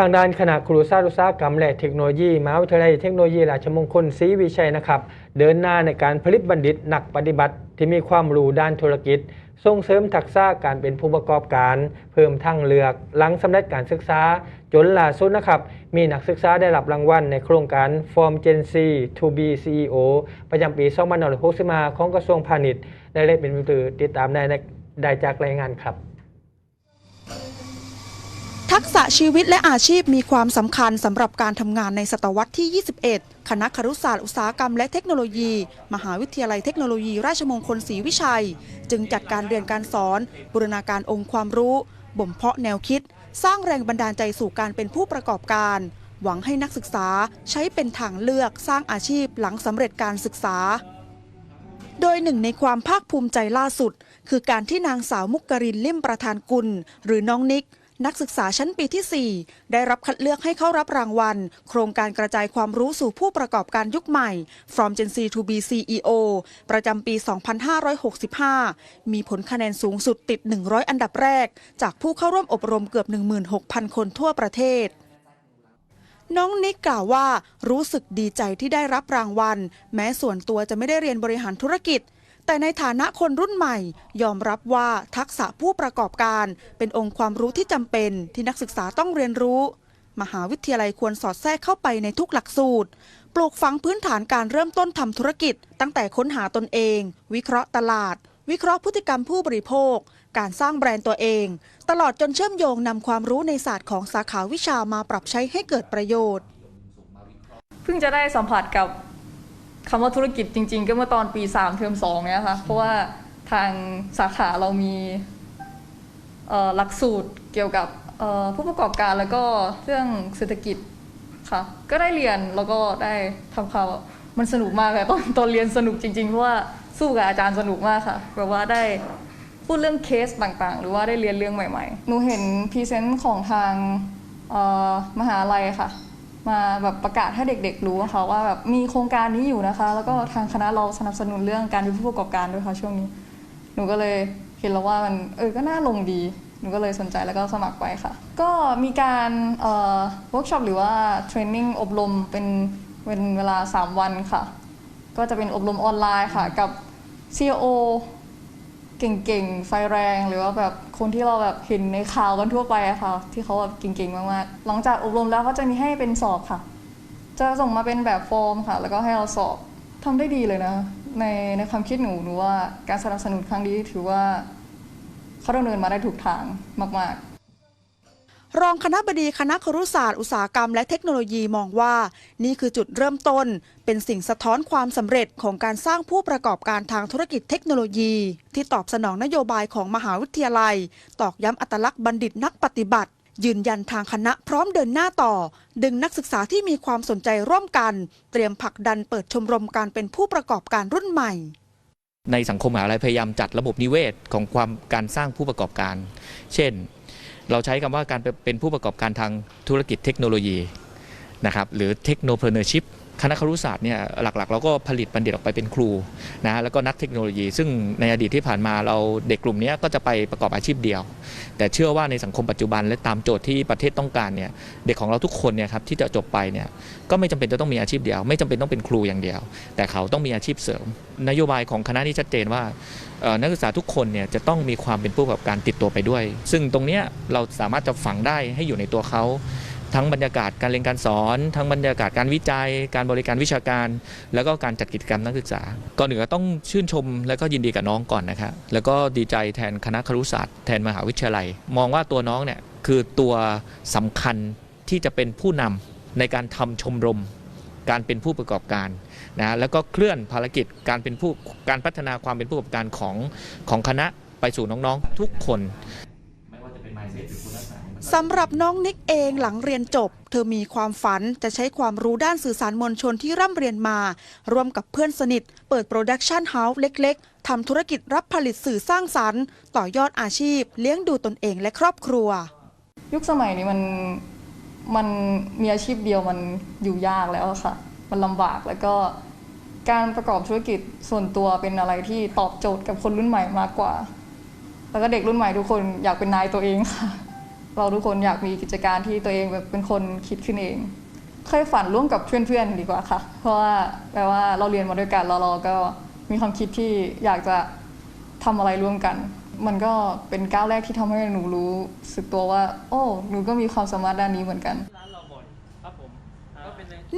ทางด้านคณะครูศาสตร์อุตสาหกรรมและเทคโนโลยีมหาวิทยาลัยเทคโนโลยีราชมงคลศรีวิชัยนะครับ เดินหน้าในการผลิตบัณฑิตนักปฏิบัติที่มีความรู้ด้านธุรกิจ ส่งเสริมทักษะการเป็นผู้ประกอบการ เพิ่มทางเลือก หลังสำเร็จการศึกษา จนล่าสุดนะครับ มีนักศึกษาได้รับรางวัลในโครงการ Form Gen C to be CEO ประจำปี 2565ของกระทรวงพาณิชย์ได้เลขเป็นมือติดตามได้ได้จากรายงานครับ ทักษะชีวิตและอาชีพมีความสำคัญสำหรับการทำงานในศตวรรษที่ 21 คณะครุศาสตร์อุตสาหกรรมและเทคโนโลยี มหาวิทยาลัยเทคโนโลยี ราชมงคลศรีวิชัย จึงจัดการเรียนการสอน บูรณาการองค์ความรู้ บ่มเพาะแนวคิด สร้างแรงบันดาลใจสู่การเป็นผู้ประกอบการ หวังให้นักศึกษาใช้เป็นทางเลือกสร้างอาชีพหลังสำเร็จการศึกษา โดยหนึ่งในความภาคภูมิใจล่าสุด คือการที่นางสาวมุกกรินลิ่มประธานกุล หรือน้องนิก นักศึกษาชั้นปีที่ 4 ได้รับคัดเลือกให้เข้ารับรางวัล โครงการกระจายความรู้สู่ผู้ประกอบการยุคใหม่ From Gen Z to B CEO ประจำปี 2565 มีผลคะแนนสูงสุดติด 100 อันดับแรก จากผู้เข้าร่วมอบรมเกือบ 16,000 คนทั่วประเทศน้องนิกกล่าวว่ารู้สึกดีใจที่ได้รับรางวัล แม้ส่วนตัวจะไม่ได้เรียนบริหารธุรกิจ แต่ในฐานะคนรุ่นใหม่ ยอมรับว่าทักษะผู้ประกอบการ เป็นองค์ความรู้ที่จำเป็นที่นักศึกษาต้องเรียนรู้ มหาวิทยาลัยควรสอดแทรกเข้าไปในทุกหลักสูตร ปลูกฝังพื้นฐานการเริ่มต้นทำธุรกิจ ตั้งแต่ค้นหาตนเอง วิเคราะห์ตลาด วิเคราะห์พฤติกรรมผู้บริโภค การสร้างแบรนด์ตัวเอง ตลอดจนเชื่อมโยงนำความรู้ในศาสตร์ของสาขาวิชามาปรับใช้ให้เกิดประโยชน์ เพิ่งจะได้สัมผัสกับ คำว่าธุรกิจจริง ๆ ก็เมื่อตอนปี 3 เทอม2เนี่ยค่ะเพราะว่าทางสาขาเรามีเอ่อหลักสูตรเกี่ยวกับเอ่อผู้ประกอบการแล้วก็เรื่องเศรษฐกิจค่ะ ก็ได้เรียนแล้วก็ได้ทำข่าวมันสนุกมากเลยตอนตอนเรียนสนุกจริงๆเพราะว่าสู้กับอาจารย์สนุกมากค่ะแบบว่าได้พูดเรื่องเคสต่างๆ หรือว่าได้เรียนเรื่องใหม่ๆ หนูเห็นพรีเซนต์ของทางเอ่อมหาลัยค่ะ มาแบบประกาศให้เด็กๆรู้ะค่ะว่าแบบมีโครงการนี้อยู่นะคะ แล้วก็ทางคณะเราสนับสนุนเรื่องการเป็นผู้ประกอบการด้วยค่ะช่วงนี้ หนูก็เลยเห็นแล้วว่ามันเออก็น่าลงดี หนูก็เลยสนใจแล้วก็สมัครไปค่ะ ก็มีการเอ่อเวิร์กช็อปหรือว่าเทรนนิ่งอบรมเป็นเป็นเวลา 3 วันค่ะ ก็จะเป็นอบรมออนไลน์ค่ะกับ CEO เก่งๆ ไฟแรงหรือว่าแบบคนที่เราแบบเห็นในข่าวกันทั่วไปอะค่ะ ที่เขาแบบเก่งๆ มากๆ หลังจากอบรมแล้วเขาจะมีให้เป็นสอบค่ะ จะส่งมาเป็นแบบฟอร์มค่ะ แล้วก็ให้เราสอบทำได้ดีเลยนะ ในในความคิดหนูหนูว่าการสนับสนุนครั้งนี้ถือว่าเขาดำเนินมาได้ถูกทางมาก ๆ รองคณะบดีคณะครุศาสตร์อุตสาหกรรมและเทคโนโลยีมองว่า นี่คือจุดเริ่มต้น เป็นสิ่งสะท้อนความสำเร็จของการสร้างผู้ประกอบการทางธุรกิจเทคโนโลยี ที่ตอบสนองนโยบายของมหาวิทยาลัย ตอกย้ำอัตลักษณ์บัณฑิตนักปฏิบัติ ยืนยันทางคณะพร้อมเดินหน้าต่อ ดึงนักศึกษาที่มีความสนใจร่วมกัน เตรียมผลักดันเปิดชมรมการเป็นผู้ประกอบการรุ่นใหม่ในสังคมมหาลัยพยายามจัดระบบนิเวศของความการสร้างผู้ประกอบการ เช่น เราใช้คำว่าการเป็นผู้ประกอบการทางธุรกิจเทคโนโลยีนะครับหรือเทคโนโลยี คณะครุศาสตร์เนี่ยหลักๆ เราก็ผลิตบัณฑิตออกไปเป็นครูนะแล้วก็นักเทคโนโลยี ซึ่งในอดีตที่ผ่านมาเราเด็กกลุ่มนี้ก็จะไปประกอบอาชีพเดียว แต่เชื่อว่าในสังคมปัจจุบันและตามโจทย์ที่ประเทศต้องการเนี่ยเด็กของเราทุกคนเนี่ยครับที่จะจบไปเนี่ยก็ไม่จำเป็นจะต้องมีอาชีพเดียว ไม่จำเป็นต้องเป็นครูอย่างเดียว แต่เขาต้องมีอาชีพเสริม นโยบายของคณะนี้ชัดเจนว่านักศึกษาทุกคนเนี่ยจะต้องมีความเป็นผู้ประกอบการติดตัวไปด้วย ซึ่งตรงเนี้ยเราสามารถจะฝังได้ให้อยู่ในตัวเขา ทั้งบรรยากาศการเรียนการสอน ทั้งบรรยากาศการวิจัย การบริการวิชาการ แล้วก็การจัดกิจกรรมนักศึกษา ก่อนอื่นก็ต้องชื่นชมและก็ยินดีกับน้องก่อนนะครับแล้วก็ดีใจแทนคณะครุศาสตร์แทนมหาวิทยาลัย มองว่าตัวน้องเนี่ยคือตัวสำคัญที่จะเป็นผู้นำในการทำชมรม การเป็นผู้ประกอบการนะแล้วก็เคลื่อนภารกิจการเป็นผู้การพัฒนาความเป็นผู้ประกอบการของของคณะไปสู่น้องๆ ทุกคน สำหรับน้องนิกเองหลังเรียนจบ เธอมีความฝันจะใช้ความรู้ด้านสื่อสารมวลชนที่ร่ำเรียนมา ร่วมกับเพื่อนสนิท เปิดโปรดักชันเฮาส์เล็ก ๆทำธุรกิจรับผลิตสื่อสร้างสรรค์ ต่อยอดอาชีพ เลี้ยงดูตนเองและครอบครัว ยุคสมัยนี้มันมันมีอาชีพเดียวมันอยู่ยากแล้วค่ะ มันลำบากแล้วก็การประกอบธุรกิจส่วนตัวเป็นอะไรที่ตอบโจทย์กับคนรุ่นใหม่มากกว่า แล้วก็เด็กรุ่นใหม่ทุกคนอยากเป็นนายตัวเองค่ะ เราทุกคนอยากมีกิจการที่ตัวเองแบบเป็นคนคิดขึ้นเอง เคยฝันร่วมกับเพื่อนๆดีกว่าค่ะ เพราะว่าแปลว่าเราเรียนมาด้วยกันแล้วเราก็มีความคิดที่อยากจะทำอะไรร่วมกัน มันก็เป็นก้าวแรกที่ทำให้หนูรู้สึกตัวว่า โอ้หนูก็มีความสามารถด้านนี้เหมือนกัน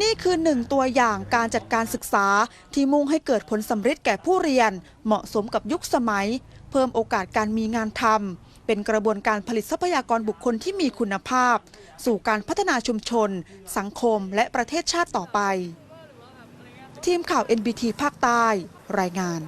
นี่คือหนึ่งตัวอย่างการจัดการศึกษาที่มุ่งให้เกิดผลสำเร็จแก่ผู้เรียน เหมาะสมกับยุคสมัย เพิ่มโอกาสการมีงานทำ เป็นกระบวนการผลิตทรัพยากรบุคคลที่มีคุณภาพ สู่การพัฒนาชุมชน สังคมและประเทศชาติต่อไป ทีมข่าว NBT ภาคใต้ รายงาน